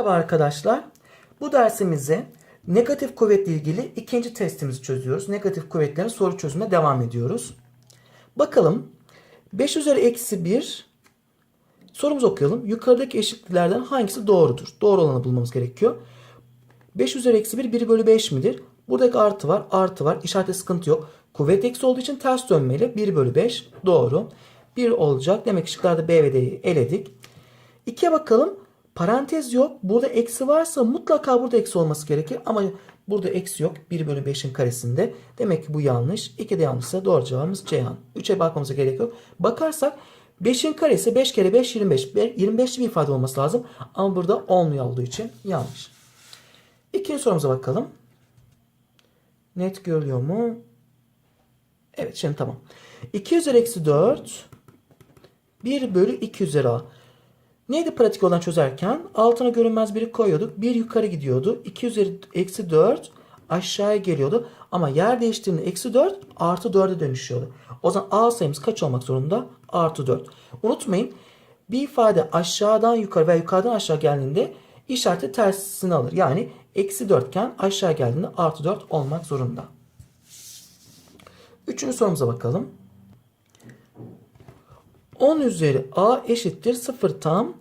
Merhaba arkadaşlar. Bu dersimizde negatif kuvvetle ilgili ikinci testimizi çözüyoruz. Negatif kuvvetlerin soru çözümüne devam ediyoruz. Bakalım 5 üzeri eksi 1 sorumuzu okuyalım. Yukarıdaki eşitliklerden hangisi doğrudur? Doğru olanı bulmamız gerekiyor. 5 üzeri eksi 1 1 bölü 5 midir? Buradaki artı var artı var işarette sıkıntı yok. Kuvvet eksi olduğu için ters dönmeyle 1 bölü 5 doğru. 1 olacak. Demek ki şıklarda B ve D'yi eledik. 2'ye bakalım. Parantez yok. Burada eksi varsa mutlaka burada eksi olması gerekir. Ama burada eksi yok. 1 bölü 5'in karesinde. Demek ki bu yanlış. 2 de yanlışsa doğru cevabımız Ceyhan. 3'e bakmamıza gerek yok. Bakarsak 5'in karesi 5 kere 5 25. 25'li bir ifade olması lazım. Ama burada olmuyor olduğu için yanlış. İkinci sorumuza bakalım. Net görülüyor mu? Evet şimdi tamam. 2 üzeri eksi 4 1 bölü 2 üzeri a. Neydi pratik olan çözerken? Altına görünmez biri koyuyorduk. Bir yukarı gidiyordu. 2 üzeri eksi 4 aşağıya geliyordu. Ama yer değiştirdiğinde eksi 4 artı 4'e dönüşüyordu. O zaman a sayımız kaç olmak zorunda? Artı 4. Unutmayın bir ifade aşağıdan yukarı veya yukarıdan aşağı geldiğinde işareti tersini alır. Yani eksi 4 iken aşağı geldiğinde artı 4 olmak zorunda. Üçüncü sorumuza bakalım. 10 üzeri a eşittir 0 tam.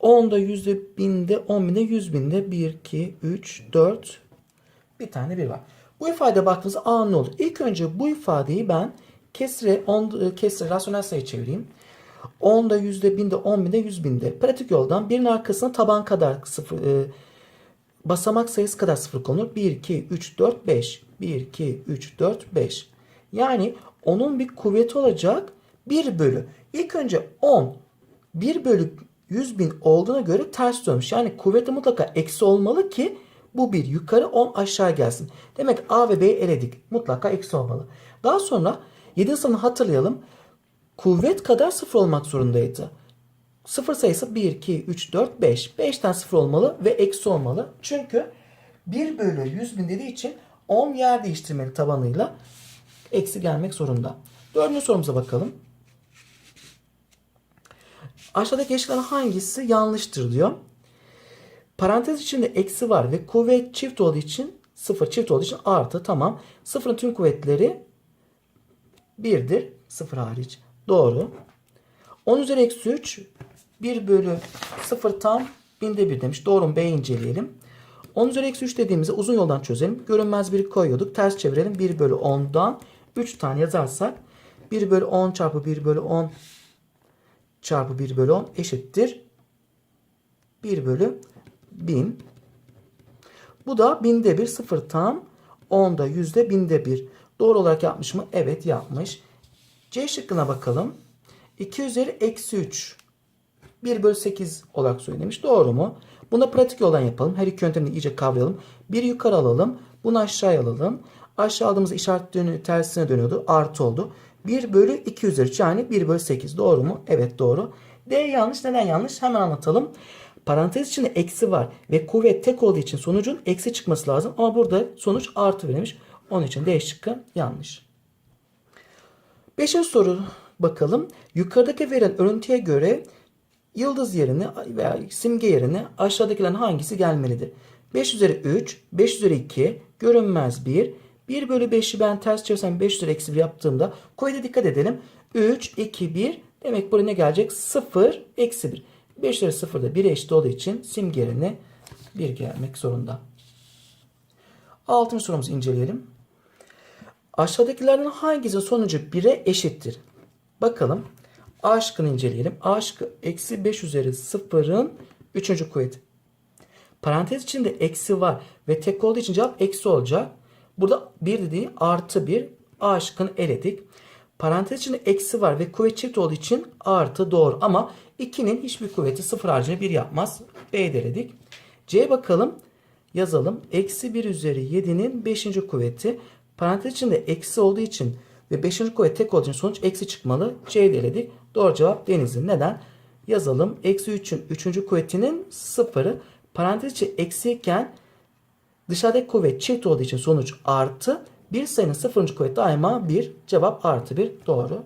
10'da yüzde binde 10 binde 100 binde 1 2 3 4 bir tane bir var. Bu ifade baktığınızda a ne olur? İlk önce bu ifadeyi ben kesre 10 kesre rasyonel sayı çevireyim. 10'da yüzde binde 10 binde 100 binde. Pratik yoldan birinin arkasına taban kadar sıfır, e, basamak sayısı kadar sıfır konur. 1 2 3 4 5. 1 2 3 4 5. Yani onun bir kuvveti olacak 1 bölü. İlk önce 10 1 bölü 100 bin olduğuna göre ters dönmüş. Yani kuvveti mutlaka eksi olmalı ki bu bir yukarı 10 aşağı gelsin. Demek A ve B'yi eledik. Mutlaka eksi olmalı. Daha sonra 7 sınıfını hatırlayalım. Kuvvet kadar sıfır olmak zorundaydı. Sıfır sayısı 1, 2, 3, 4, 5. 5'ten sıfır olmalı ve eksi olmalı. Çünkü 1 bölü 100 bin dediği için 10 yer değiştirmeli tabanıyla eksi gelmek zorunda. Dördüncü sorumuza bakalım. Aşağıdaki eşitlerin hangisi yanlıştır diyor. Parantez içinde eksi var ve kuvvet çift olduğu için sıfır çift olduğu için artı tamam. Sıfırın tüm kuvvetleri birdir. Sıfır hariç. Doğru. 10 üzeri eksi 3 1 bölü 0 tam binde 1 demiş. Doğru mu? B'yi inceleyelim. 10 üzeri eksi 3 dediğimizde uzun yoldan çözelim. Görünmez biri koyuyorduk. Ters çevirelim. 1 bölü 10'dan 3 tane yazarsak 1 bölü 10 çarpı 1 bölü 10 çarpı 1 bölü 10 eşittir. 1 bölü 1000. Bu da binde 1 sıfır tam. 10'da yüzde binde 1. Doğru olarak yapmış mı? Evet yapmış. C şıkkına bakalım. 2 üzeri eksi 3. 1 bölü 8 olarak söylemiş. Doğru mu? Buna pratik yoldan yapalım. Her iki yöntemini iyice kavrayalım. Bir yukarı alalım. Bunu aşağıya alalım. Aşağı aldığımız işaret dönü, tersine dönüyordu. Artı oldu. 1 bölü 2 üzeri 3 yani 1 bölü 8. Doğru mu? Evet doğru. D yanlış. Neden yanlış? Hemen anlatalım. Parantez içinde eksi var ve kuvvet tek olduğu için sonucun eksi çıkması lazım. Ama burada sonuç artı verilmiş. Onun için D şıkkı yanlış. Beşinci soru bakalım. Yukarıdaki verilen örüntüye göre yıldız yerine veya simge yerine aşağıdakilerin hangisi gelmelidir? 5 üzeri 3, 5 üzeri 2, görünmez 1. 1 bölü 5'i ben ters çevirsem 5 üzeri eksi 1 yaptığımda kuvvete dikkat edelim. 3, 2, 1 demek buraya ne gelecek? 0, eksi 1. 5 üzeri 0 da 1'e eşit olduğu için simge yerine 1 gelmek zorunda. Altıncı sorumuzu inceleyelim. Aşağıdakilerden hangisi sonucu 1'e eşittir? Bakalım. A şıkkını inceleyelim. A şıkkı eksi 5 üzeri 0'ın 3. kuvveti. Parantez içinde eksi var ve tek olduğu için cevap eksi olacak. Burada 1 dediği artı 1. A şıkkını eledik. Parantez içinde eksi var ve kuvvet çift olduğu için artı doğru. Ama 2'nin hiçbir kuvveti 0 haricinde 1 yapmaz. B'yi deledik. C'ye bakalım. Yazalım. Eksi 1 üzeri 7'nin 5. kuvveti. Parantez içinde eksi olduğu için ve 5. kuvvet tek olduğu için sonuç eksi çıkmalı. De eledik. Doğru cevap denizli. Neden? Yazalım. Eksi 3'ün 3. kuvvetinin 0'ı. Parantez içi eksiyken dışarıdaki kuvvet çift olduğu için sonuç artı. Bir sayının 0. kuvveti daima 1. Cevap artı 1. Doğru.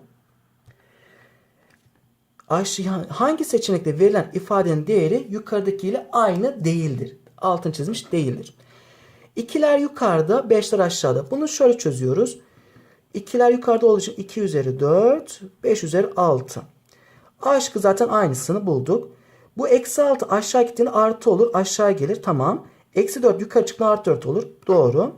aşağı, hangi seçenekte verilen ifadenin değeri yukarıdakiyle aynı değildir. Altın çizmiş değildir. İkiler yukarıda, beşler aşağıda. Bunu şöyle çözüyoruz. İkiler yukarıda olduğu için 2 üzeri 4, 5 üzeri 6. A şıkkı zaten aynısını bulduk. Bu eksi 6 aşağı gittiğinde artı olur. Aşağı gelir. Tamam. Eksi 4 yukarı çıktığında artı 4 olur. Doğru.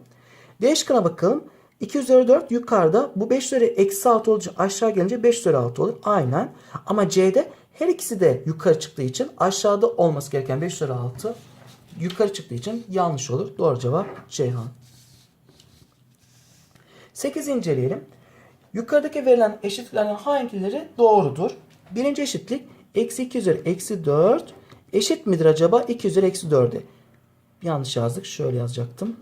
D şıkkına bakalım. 2 üzeri 4 yukarıda. Bu 5 üzeri eksi 6 olduğu aşağı gelince 5 üzeri 6 olur. Aynen. Ama C'de her ikisi de yukarı çıktığı için aşağıda olması gereken 5 üzeri 6 yukarı çıktığı için yanlış olur. Doğru cevap Ceyhan. 8 inceleyelim. Yukarıdaki verilen eşitliklerin hangileri doğrudur? Birinci eşitlik eksi 2 üzeri eksi 4 eşit midir acaba 2 üzeri eksi 4'e? Yanlış yazdık. Şöyle yazacaktım.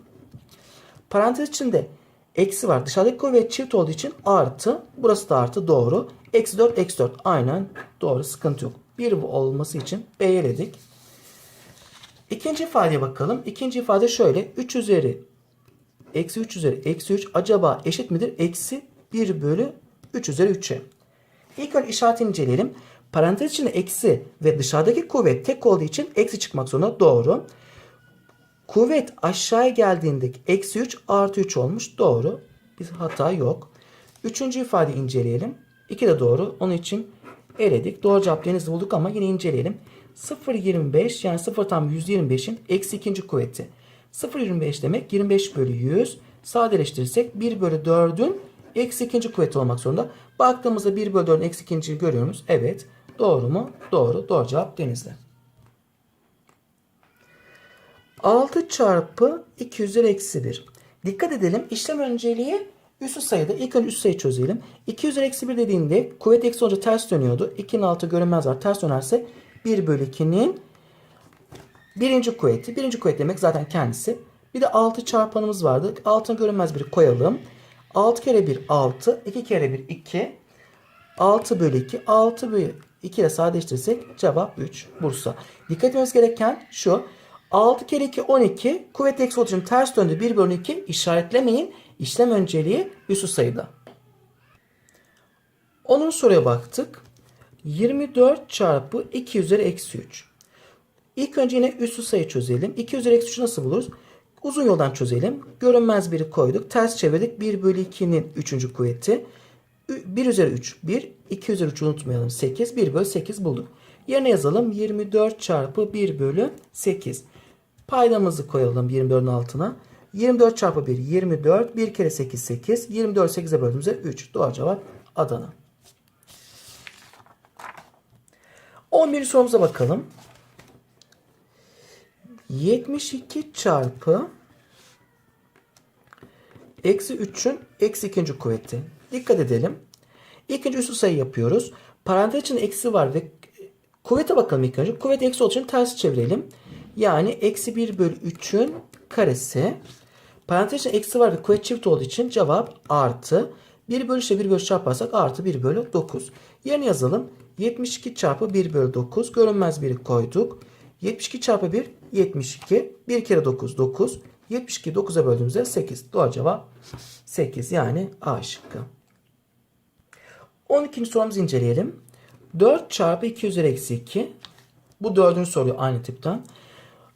Parantez içinde eksi var. Dışarıdaki kuvvet çift olduğu için artı. Burası da artı. Doğru. Eksi 4 eksi 4. Aynen doğru. Sıkıntı yok. 1 olması için B'ye eledik. İkinci ifadeye bakalım. İkinci ifade şöyle. 3 üzeri eksi 3 üzeri eksi 3 acaba eşit midir? Eksi 1 bölü 3 üzeri 3'e. İlk önce işaretini inceleyelim. Parantez içinde eksi ve dışarıdaki kuvvet tek olduğu için eksi çıkmak zorunda. Doğru. Kuvvet aşağıya geldiğinde eksi 3 artı 3 olmuş. Doğru. Bir hata yok. Üçüncü ifadeyi inceleyelim. 2 de doğru. Onun için eledik. Doğru cevap denizi bulduk ama yine inceleyelim. 0,25 yani 0 tam 125'in eksi ikinci kuvveti. 0,25 demek 25 bölü 100. Sadeleştirirsek 1 bölü 4'ün eksi ikinci kuvveti olmak zorunda. Baktığımızda 1 bölü 4'ün eksi ikinciyi görüyoruz. Evet. Doğru mu? Doğru. Doğru cevap denizde. 6 çarpı 2 üzeri eksi 1. Dikkat edelim. İşlem önceliği üssü sayıda. İlk önce üst sayı çözelim. 2 üzeri eksi 1 dediğinde kuvvet eksi olunca ters dönüyordu. 2'nin altı görünmez var. Ters dönerse 1 bölü 2'nin birinci kuvveti. Birinci kuvvet demek zaten kendisi. Bir de 6 çarpanımız vardı. 6'ın görünmez biri koyalım. 6 kere 1 6. 2 kere 1 2. 6 bölü 2. 6 bölü 2 ile sadeleştirirsek cevap 3. Bursa. Dikkat etmemiz gereken şu. 6 kere 2 12. Kuvvet eksi için ters döndü. 1 bölü 2 işaretlemeyin. İşlem önceliği üssü sayıda. Onun soruya baktık. 24 çarpı 2 üzeri eksi 3. İlk önce yine üssü sayı çözelim. 2 üzeri eksi 3'ü nasıl buluruz? Uzun yoldan çözelim. Görünmez biri koyduk. Ters çevirdik. 1 bölü 2'nin 3. kuvveti. 1 üzeri 3 1. 2 üzeri 3 unutmayalım. 8. 1 bölü 8 bulduk. Yerine yazalım. 24 çarpı 1 bölü 8. Paydamızı koyalım 24'ün altına. 24 çarpı 1 24. 1 kere 8 8. 24 8'e böldüğümüzde 3. Doğru cevap Adana. 11. sorumuza bakalım. 72 çarpı eksi 3'ün eksi ikinci kuvveti. Dikkat edelim. İlk önce üstü sayı yapıyoruz. Parantez içinde eksi var ve kuvvete bakalım ilk önce. Kuvvet eksi olduğu için ters çevirelim. Yani eksi 1 bölü 3'ün karesi. Parantez içinde eksi var ve kuvvet çift olduğu için cevap artı. 1 bölü işte 1 bölü çarparsak artı 1 bölü 9. Yerine yazalım. 72 çarpı 1 bölü 9. Görünmez biri koyduk. 72 çarpı 1 72. 1 kere 9 9. 72 9'a böldüğümüzde 8. Doğru cevap 8 yani A şıkkı. 12. sorumuzu inceleyelim. 4 çarpı 2 üzeri eksi 2. Bu dördüncü soruyu aynı tipten.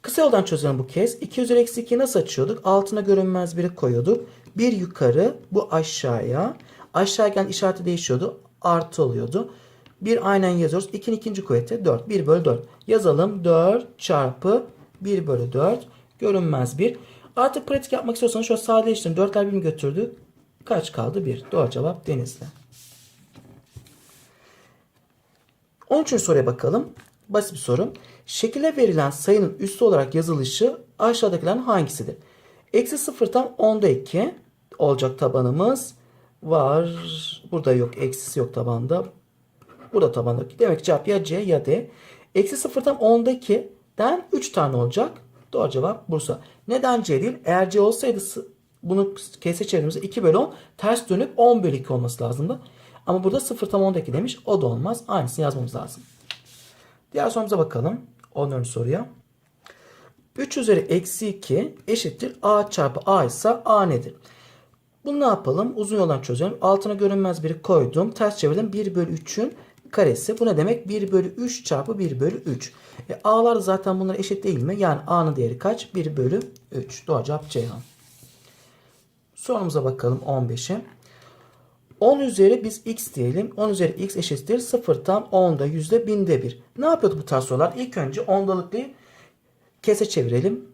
Kısa yoldan çözelim bu kez. 2 üzeri eksi 2'yi nasıl açıyorduk? Altına görünmez biri koyuyorduk. Bir yukarı bu aşağıya. Aşağı gelen işareti değişiyordu. Artı oluyordu. Bir aynen yazıyoruz. 2'nin ikinci kuvveti 4. 1 bölü 4. Yazalım 4 çarpı 1 bölü 4. Görünmez 1. Artık pratik yapmak istiyorsanız şöyle sadeleştirin. 4'ler birbirini götürdü. Kaç kaldı? 1. Doğru cevap denizde. 13. soruya bakalım. Basit bir soru. Şekile verilen sayının üssü olarak yazılışı aşağıdakilerin hangisidir? Eksi 0 tam 10'da 2 olacak tabanımız var. Burada yok. Eksisi yok tabanda. Burada tabanda. Demek ki cevap ya C ya D. Eksi 0 tam 10'da 2'den 3 tane olacak. Doğru cevap Bursa. Neden C değil? Eğer C olsaydı bunu kese çevirdiğimizde 2 bölü 10 ters dönüp 10 bölü 2 olması lazımdı. Ama burada 0 tam 10'da 2 demiş. O da olmaz. Aynısını yazmamız lazım. Diğer sorumuza bakalım. 14. soruya. 3 üzeri eksi 2 eşittir a çarpı a ise a nedir? Bunu ne yapalım? Uzun yoldan çözelim. Altına görünmez biri koydum. Ters çevirdim. 1 bölü 3'ün karesi. Bu ne demek? 1 bölü 3 çarpı 1 bölü 3. E, A'lar zaten bunlar eşit değil mi? Yani A'nın değeri kaç? 1 bölü 3. Doğru cevap Ceyhan. Sorumuza bakalım 15'e. 10 üzeri biz x diyelim. 10 üzeri x eşittir 0'tan 10'da yüzde binde 1. Ne yapıyordu bu tarz sorular? İlk önce ondalıklıyı kese çevirelim.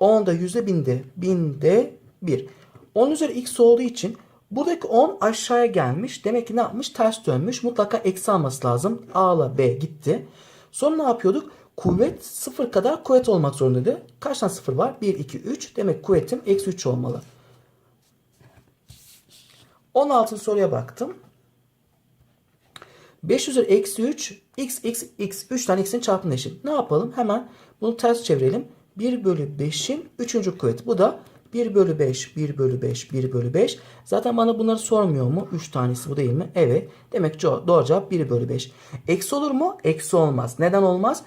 10'da yüzde binde binde 1. 10 üzeri x olduğu için buradaki 10 aşağıya gelmiş. Demek ki ne yapmış? Ters dönmüş. Mutlaka eksi alması lazım. A ile B gitti. Sonra ne yapıyorduk? Kuvvet 0 kadar kuvvet olmak zorundaydı. Kaç tane 0 var? 1, 2, 3. Demek kuvvetim eksi 3 olmalı. 16. soruya baktım. 5 üzeri eksi 3 x x x 3 tane x'in çarpımı eşit. Ne yapalım? Hemen bunu ters çevirelim. 1 bölü 5'in 3. kuvveti. Bu da 1 bölü 5, 1 bölü 5, 1 bölü 5. Zaten bana bunları sormuyor mu? 3 tanesi bu değil mi? Evet. Demek ki doğru cevap 1 bölü 5. Eksi olur mu? Eksi olmaz. Neden olmaz?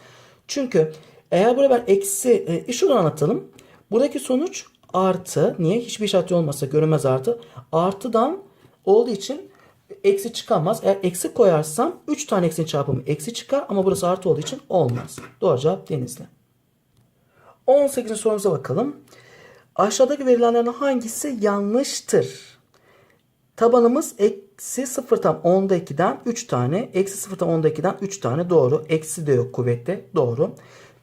Çünkü eğer buraya ben eksi, e, şuradan anlatalım. Buradaki sonuç artı. Niye? Hiçbir işareti olmasa görünmez artı. Artıdan olduğu için eksi çıkamaz. Eğer eksi koyarsam 3 tane eksinin çarpımı eksi çıkar ama burası artı olduğu için olmaz. Doğru cevap Denizli. 18. sorumuza bakalım. Aşağıdaki verilenlerden hangisi yanlıştır? Tabanımız eksi 0'tan 10'da 2'den 3 tane. Eksi 0'tan 10'da 2'den 3 tane doğru. Eksi de yok kuvvette doğru.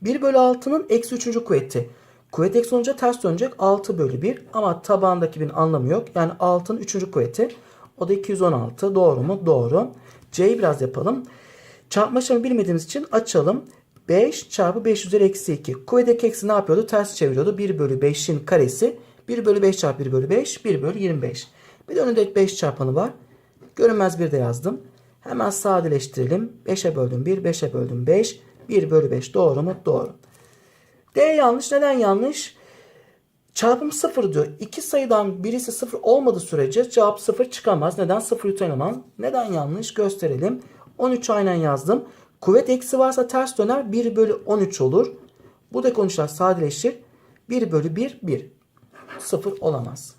1 bölü 6'nın eksi 3. kuvveti. Kuvvet eksi olunca ters dönecek 6 bölü 1 ama tabandaki bir anlamı yok. Yani 6'nın 3. kuvveti o da 216 doğru mu? Doğru. C'yi biraz yapalım. Çarpma işlemi bilmediğimiz için açalım. 5 çarpı 5 üzeri eksi 2. Kuvvedeki eksi ne yapıyordu? Ters çeviriyordu. 1 bölü 5'in karesi. 1 bölü 5 çarpı 1 bölü 5. 1 bölü 25. Bir de önünde 5 çarpanı var. Görünmez bir de yazdım. Hemen sadeleştirelim. 5'e böldüm 1, 5'e böldüm 5. 1 bölü 5 doğru mu? Doğru. D yanlış. Neden yanlış? Çarpım 0 diyor. İki sayıdan birisi 0 olmadığı sürece cevap 0 çıkamaz. Neden? 0 yutanamam. Neden yanlış? Gösterelim. 13 aynen yazdım. Kuvvet eksi varsa ters döner. 1 bölü 13 olur. Buradaki 13'ler sadeleşir. 1 bölü 1, 1. 0 olamaz.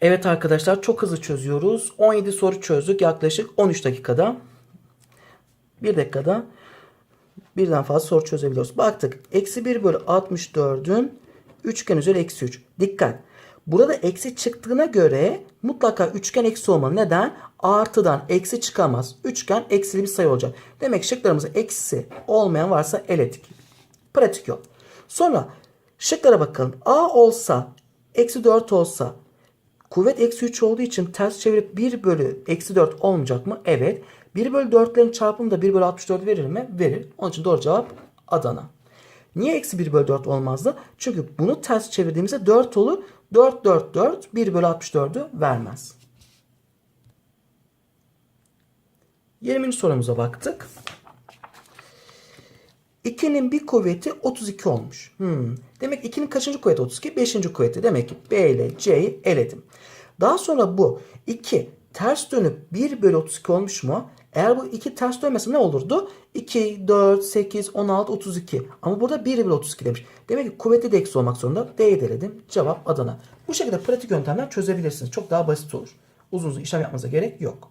Evet arkadaşlar çok hızlı çözüyoruz. 17 soru çözdük yaklaşık 13 dakikada. 1 dakikada birden fazla soru çözebiliyoruz. Baktık. Eksi 1 bölü 64'ün üçgen üzeri eksi 3. Dikkat. Burada eksi çıktığına göre mutlaka üçgen eksi olmalı. Neden? Artıdan eksi çıkamaz. Üçgen eksili bir sayı olacak. Demek şıklarımızda eksi olmayan varsa eledik. Pratik yol. Sonra şıklara bakalım. A olsa eksi 4 olsa kuvvet eksi 3 olduğu için ters çevirip 1 bölü eksi 4 olmayacak mı? Evet. 1 bölü 4'lerin çarpımı da 1 bölü 64 verir mi? Verir. Onun için doğru cevap Adana. Niye eksi 1 bölü 4 olmazdı? Çünkü bunu ters çevirdiğimizde 4 olur. 4, 4, 4. 1 bölü 64'ü vermez. 20. sorumuza baktık. 2'nin bir kuvveti 32 olmuş. Hmm. Demek 2'nin kaçıncı kuvveti 32? 5. kuvveti. Demek ki B ile C'yi eledim. Daha sonra bu 2 ters dönüp 1 bölü 32 olmuş mu? Eğer bu 2 ters dönmese ne olurdu? 2, 4, 8, 16, 32. Ama burada 1 bölü 32 demiş. Demek ki kuvvetli de eksi olmak zorunda. D'yi deledim. Cevap Adana. Bu şekilde pratik yöntemler çözebilirsiniz. Çok daha basit olur. Uzun uzun işlem yapmanıza gerek yok.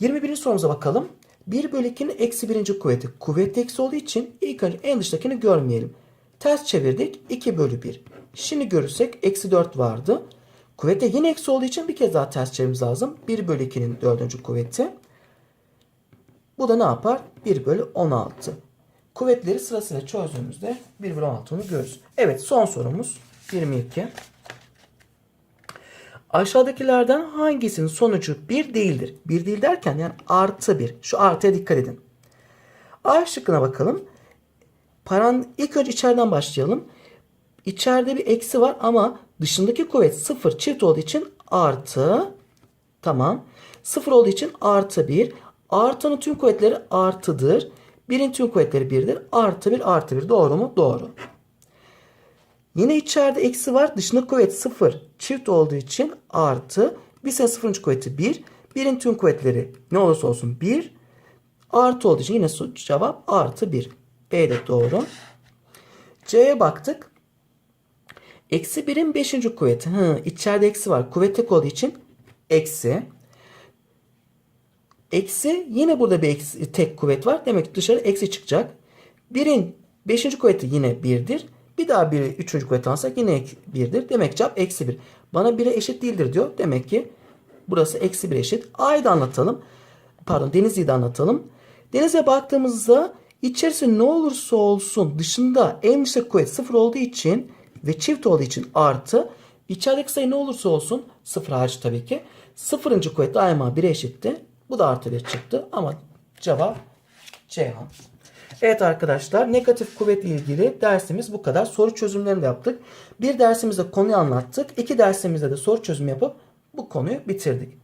21. sorumuza bakalım. 1 bölü 2'nin eksi 1. kuvveti. Kuvvetli eksi olduğu için ilk önce en dıştakini görmeyelim. Ters çevirdik. 2 bölü 1. Şimdi görürsek eksi 4 vardı. Kuvvette yine eksi olduğu için bir kez daha ters çevirmemiz lazım. 1 bölü 2'nin 4. kuvveti. Bu da ne yapar? 1 bölü 16. Kuvvetleri sırasıyla çözdüğümüzde 1 bölü 16'ını görürüz. Evet son sorumuz 22. Aşağıdakilerden hangisinin sonucu 1 değildir? 1 değil derken yani artı 1. Şu artıya dikkat edin. A şıkkına bakalım. Paran ilk önce içeriden başlayalım. İçeride bir eksi var ama dışındaki kuvvet 0 çift olduğu için artı. Tamam. 0 olduğu için artı 1. Artının tüm kuvvetleri artıdır. 1'in tüm kuvvetleri 1'dir. Artı 1 artı 1 doğru mu? Doğru. Yine içeride eksi var. Dışında kuvvet 0 çift olduğu için artı. Bir ise 0. kuvveti 1. 1'in tüm kuvvetleri ne olursa olsun 1. Artı olduğu için yine cevap artı 1. B de doğru. C'ye baktık. Eksi 1'in 5. kuvveti. Hı, içeride eksi var. Kuvvet tek olduğu için eksi. Eksi yine burada bir eksi, tek kuvvet var. Demek ki dışarı eksi çıkacak. Birin 5. kuvveti yine 1'dir. Bir daha biri 3. kuvvet alsak yine 1'dir. Demek cevap eksi 1. Bana 1'e eşit değildir diyor. Demek ki burası eksi 1 eşit. A'yı da anlatalım. Pardon Denizli'yi de anlatalım. Denizli'ye baktığımızda içerisi ne olursa olsun dışında en yüksek kuvvet 0 olduğu için ve çift olduğu için artı içerideki sayı ne olursa olsun 0 hariç tabii ki 0. kuvvet daima 1'e eşitti. Bu da artı 1 çıktı ama cevap Ceyhan. Evet arkadaşlar negatif kuvvetle ilgili dersimiz bu kadar. Soru çözümlerini de yaptık. Bir dersimizde konuyu anlattık. İki dersimizde de soru çözümü yapıp bu konuyu bitirdik.